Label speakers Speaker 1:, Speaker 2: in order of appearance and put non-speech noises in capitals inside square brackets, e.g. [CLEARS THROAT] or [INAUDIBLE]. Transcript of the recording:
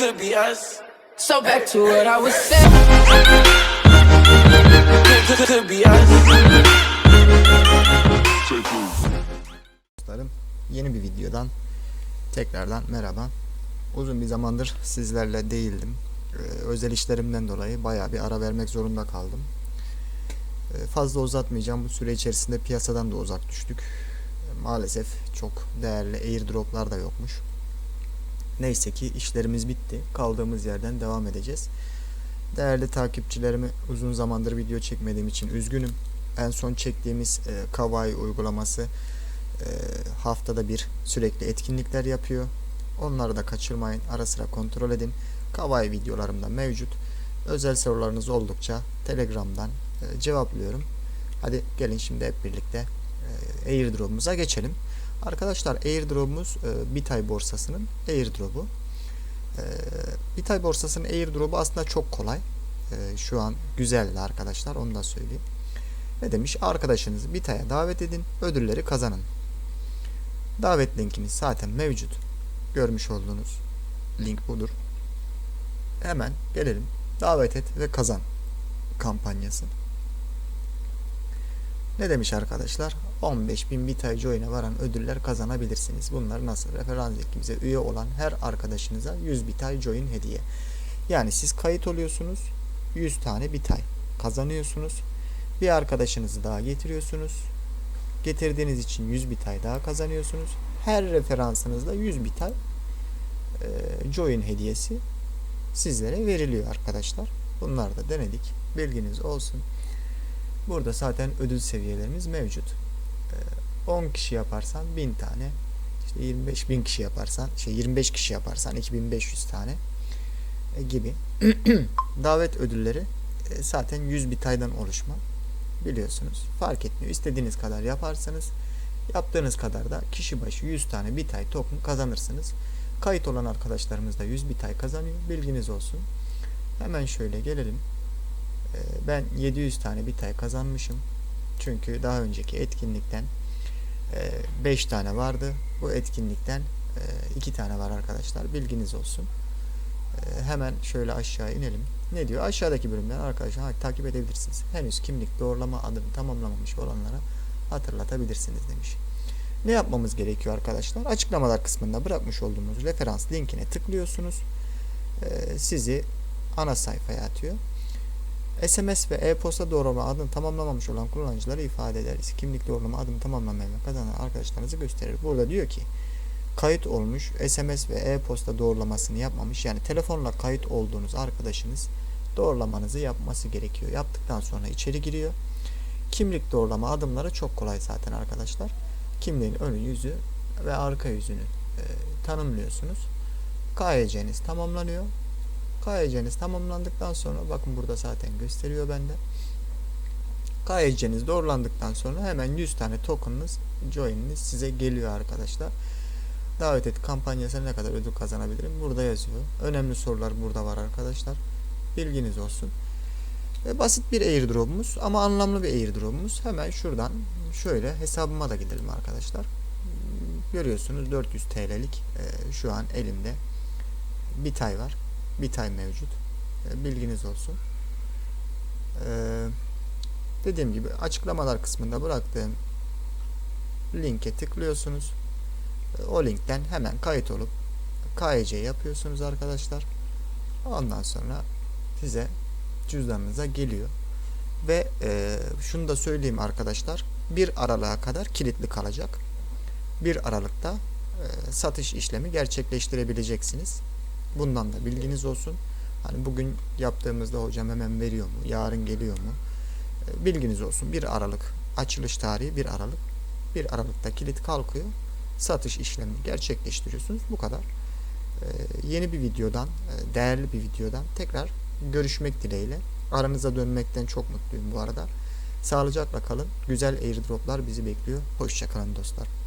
Speaker 1: could be us.
Speaker 2: So back to what I was saying.
Speaker 1: Could, could, could be us.
Speaker 3: Dostlarım yeni bir videodan tekrardan merhaba. Uzun bir zamandır sizlerle değildim. Ee, özel işlerimden dolayı bayağı bir ara vermek zorunda kaldım. Ee, fazla uzatmayacağım. Bu süre içerisinde piyasadan da uzak düştük. Ee, maalesef çok değerli airdroplar da yokmuş. Neyse ki işlerimiz bitti. Kaldığımız yerden devam edeceğiz. Değerli takipçilerimi uzun zamandır video çekmediğim için üzgünüm. En son çektiğimiz e, Kawaii uygulaması e, haftada bir sürekli etkinlikler yapıyor. Onları da kaçırmayın. Ara sıra kontrol edin. Kawaii videolarımda mevcut. Özel sorularınız oldukça Telegram'dan e, cevaplıyorum. Hadi gelin şimdi hep birlikte e, airdrop'umuza geçelim. Arkadaşlar airdrop'umuz e, Bitay borsasının airdrop'u. E, Bitay borsasının airdrop'u aslında çok kolay. E, şu an güzeldi arkadaşlar onu da söyleyeyim. Ne demiş? Arkadaşınızı Bitay'a davet edin, ödülleri kazanın. Davet linkiniz zaten mevcut. Görmüş olduğunuz link budur. Hemen gelelim. Davet et ve kazan kampanyası. Ne demiş arkadaşlar? 15.000 Bitay Join'e varan ödüller kazanabilirsiniz. Bunlar nasıl? Referans linkimize üye olan her arkadaşınıza 100 Bitay Join hediye. Yani siz kayıt oluyorsunuz. 100 tane Bitay kazanıyorsunuz. Bir arkadaşınızı daha getiriyorsunuz. Getirdiğiniz için 100 bitay daha kazanıyorsunuz. Her referansınızda 100 bitay e, join hediyesi sizlere veriliyor arkadaşlar. Bunlar da denedik. Bilginiz olsun. Burada zaten ödül seviyelerimiz mevcut. E, 10 kişi yaparsan 1000 tane işte 25 bin kişi yaparsan şey 25 kişi yaparsan 2500 tane e, gibi [CLEARS THROAT] davet ödülleri e, zaten 100 bitaydan oluşma biliyorsunuz. Fark etmiyor. İstediğiniz kadar yaparsanız yaptığınız kadar da kişi başı 100 tane bitay token kazanırsınız. Kayıt olan arkadaşlarımız da 100 bitay kazanıyor. Bilginiz olsun. Hemen şöyle gelelim. Ee, Ben 700 tane bitay kazanmışım. Çünkü daha önceki etkinlikten 5 tane vardı. Bu etkinlikten 2 tane var arkadaşlar. Bilginiz olsun. Ee, Hemen şöyle aşağı inelim. Ne diyor? Aşağıdaki bölümden arkadaşlar takip edebilirsiniz. Henüz kimlik doğrulama adımı tamamlamamış olanlara hatırlatabilirsiniz demiş. Ne yapmamız gerekiyor arkadaşlar? Açıklamalar kısmında bırakmış olduğumuz referans linkine tıklıyorsunuz. Sizi ana sayfaya atıyor. SMS ve e-posta doğrulama adını tamamlamamış olan kullanıcıları ifade ederiz. Kimlik doğrulama adını tamamlamayan ve kazanan arkadaşlarınızı gösterir. Burada diyor ki kayıt olmuş SMS ve e-posta doğrulamasını yapmamış yani telefonla kayıt olduğunuz arkadaşınız doğrulamanızı yapması gerekiyor. Yaptıktan sonra içeri giriyor. Kimlik doğrulama adımları çok kolay zaten arkadaşlar. Kimliğin ön yüzü ve arka yüzünü e, tanımlıyorsunuz. KYC'niz tamamlanıyor. KYC'niz tamamlandıktan sonra bakın burada zaten gösteriyor bende. KYC'niz doğrulandıktan sonra hemen 100 tane token'ınız join'iniz size geliyor arkadaşlar. Davet et kampanyasına ne kadar ödül kazanabilirim? Burada yazıyor. Önemli sorular burada var arkadaşlar. Bilginiz olsun. E, basit bir airdrop'umuz ama anlamlı bir airdrop'umuz. Hemen şuradan şöyle hesabıma da gidelim arkadaşlar. Görüyorsunuz 400 TL'lik e, şu an elimde Bitay var. Bitay mevcut. E, bilginiz olsun. E, dediğim gibi açıklamalar kısmında bıraktığım linke tıklıyorsunuz. O linkten hemen kayıt olup KYC yapıyorsunuz arkadaşlar. Ondan sonra size cüzdanınıza geliyor. Ve e, şunu da söyleyeyim arkadaşlar. 1 Aralık'a kadar kilitli kalacak. 1 Aralık'ta e, satış işlemi gerçekleştirebileceksiniz. Bundan da bilginiz olsun. Hani bugün yaptığımızda hocam hemen veriyor mu? Yarın geliyor mu? E, bilginiz olsun. 1 Aralık açılış tarihi 1 Aralık. 1 Aralık'ta kilit kalkıyor satış işlemini gerçekleştiriyorsunuz. Bu kadar. Ee, yeni bir videodan, e, değerli bir videodan tekrar görüşmek dileğiyle. Aranıza dönmekten çok mutluyum bu arada. Sağlıcakla kalın. Güzel airdroplar bizi bekliyor. Hoşçakalın dostlar.